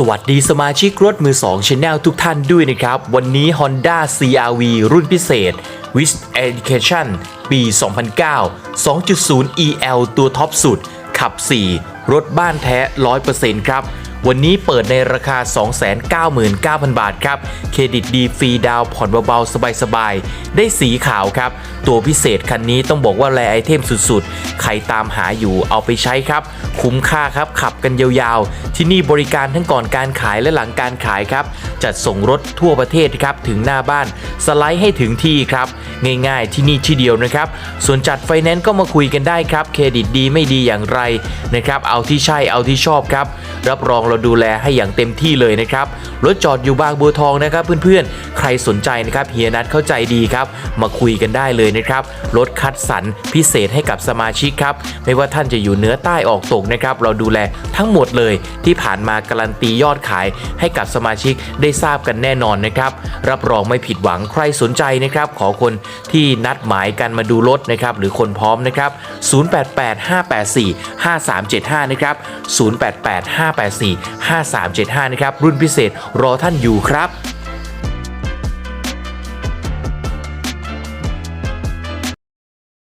สวัสดีสมาชิกรถมือ2 Channel ทุกท่านด้วยนะครับ วันนี้ Honda CRV รุ่นพิเศษ w i s h Education ปี 2009 2.0 EL ตัวท็อปสุด ขับ 4 รถบ้านแท้ 100%ครับ วันนี้เปิดในราคา 299,000 บาทครับ เครดิตดีฟรีดาวผ่อนเบาๆ สบายๆ ได้สีขาวครับ ตัวพิเศษคันนี้ต้องบอกว่าแรไอเทมสุดๆ ใครตามหาอยู่เอาไปใช้ครับ คุ้มค่าครับ ขับกันยาวๆ ที่นี่บริการทั้งก่อนการขายและหลังการขายครับ จัดส่งรถทั่วประเทศครับ ถึงหน้าบ้าน สไลด์ให้ถึงที่ครับง่าย ๆ ที่นี่ที่เดียวนะครับ ส่วนจัดไฟแนนซ์ก็มาคุยกันได้ครับ เครดิตดีไม่ดีอย่างไรนะครับ เอาที่ใช่เอาที่ชอบครับ รับรองเราดูแลให้อย่างเต็มที่เลยนะครับ รถจอดอยู่บางบัวทองนะครับ เพื่อนๆ ใครสนใจนะครับเฮียนัทเข้าใจดีครับ มาคุยกันได้เลยนะครับ รถคัดสรรพิเศษให้กับสมาชิกครับ ไม่ว่าท่านจะอยู่เหนือใต้ออกตกนะครับ เราดูแลทั้งหมดเลยที่ผ่านมาการันตียอดขายให้กับสมาชิกได้ทราบกันแน่นอนนะครับ รับรองไม่ผิดหวังใครสนใจนะครับ ขอคนที่นัดหมายกันมาดูรถนะครับหรือคนพร้อมนะครับ 0885845375 นะครับ 0885845375 นะครับ รุ่นพิเศษรอท่านอยู่ครับ